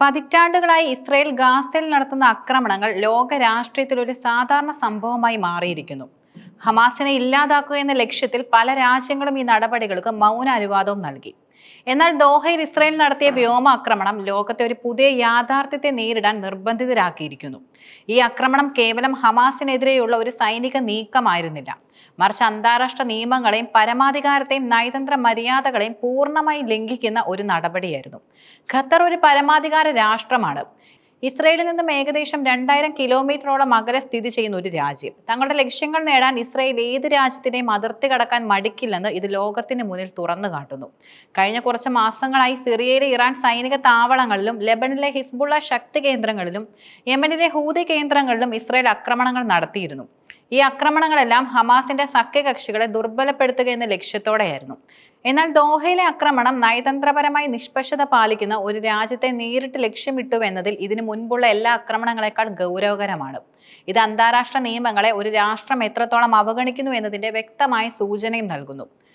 പതിറ്റാണ്ടുകളായി ഇസ്രയേൽ ഗാസയിൽ നടത്തുന്ന ആക്രമണങ്ങൾ ലോക രാഷ്ട്രീയത്തിൽ ഒരു സാധാരണ സംഭവമായി മാറിയിരിക്കുന്നു. ഹമാസിനെ ഇല്ലാതാക്കുക എന്ന ലക്ഷ്യത്തിൽ പല രാജ്യങ്ങളും ഈ നടപടികൾക്ക് മൗന അനുവാദവും നൽകി. എന്നാൽ ദോഹയിൽ ഇസ്രയേൽ നടത്തിയ വ്യോമാക്രമണം ലോകത്തെ ഒരു പുതിയ യാഥാർത്ഥ്യത്തെ നേരിടാൻ നിർബന്ധിതരാക്കിയിരിക്കുന്നു. ഈ ആക്രമണം കേവലം ഹമാസിനെതിരെയുള്ള ഒരു സൈനിക നീക്കമായിരുന്നില്ല. മറിച്ച് അന്താരാഷ്ട്ര നിയമങ്ങളെയും പരമാധികാരത്തെയും നയതന്ത്ര മര്യാദകളെയും പൂർണമായി ലംഘിക്കുന്ന ഒരു നടപടിയായിരുന്നു. ഖത്തർ ഒരു പരമാധികാര രാഷ്ട്രമാണ്. ഇസ്രയേലിൽ നിന്നും ഏകദേശം രണ്ടായിരം കിലോമീറ്ററോളം അകലെ സ്ഥിതി ചെയ്യുന്ന ഒരു രാജ്യം. തങ്ങളുടെ ലക്ഷ്യങ്ങൾ നേടാൻ ഇസ്രയേൽ ഏത് രാജ്യത്തിനെയും അതിർത്തി കടക്കാൻ മടിക്കില്ലെന്ന് ഇത് ലോകത്തിന് മുന്നിൽ തുറന്നു കാട്ടുന്നു. കഴിഞ്ഞ കുറച്ച് മാസങ്ങളായി സിറിയയിലെ ഇറാൻ സൈനിക താവളങ്ങളിലും ലെബനിലെ ഹിസ്ബുള്ള ശക്തി കേന്ദ്രങ്ങളിലും യമനിലെ ഹൂതി കേന്ദ്രങ്ങളിലും ഇസ്രയേൽ ആക്രമണങ്ങൾ നടത്തിയിരുന്നു. ഈ ആക്രമണങ്ങളെല്ലാം ഹമാസിന്റെ സഖ്യകക്ഷികളെ ദുർബലപ്പെടുത്തുക എന്ന ലക്ഷ്യത്തോടെയായിരുന്നു. എന്നാൽ ദോഹയിലെ ആക്രമണം നയതന്ത്രപരമായി നിഷ്പക്ഷത പാലിക്കുന്ന ഒരു രാജ്യത്തെ നേരിട്ട് ലക്ഷ്യമിട്ടു എന്നതിൽ ഇതിനു മുൻപുള്ള എല്ലാ ആക്രമണങ്ങളെക്കാൾ ഗൗരവകരമാണ്. ഇത് അന്താരാഷ്ട്ര നിയമങ്ങളെ ഒരു രാഷ്ട്രം എത്രത്തോളം അവഗണിക്കുന്നു എന്നതിന്റെ വ്യക്തമായ സൂചനയും നൽകുന്നു.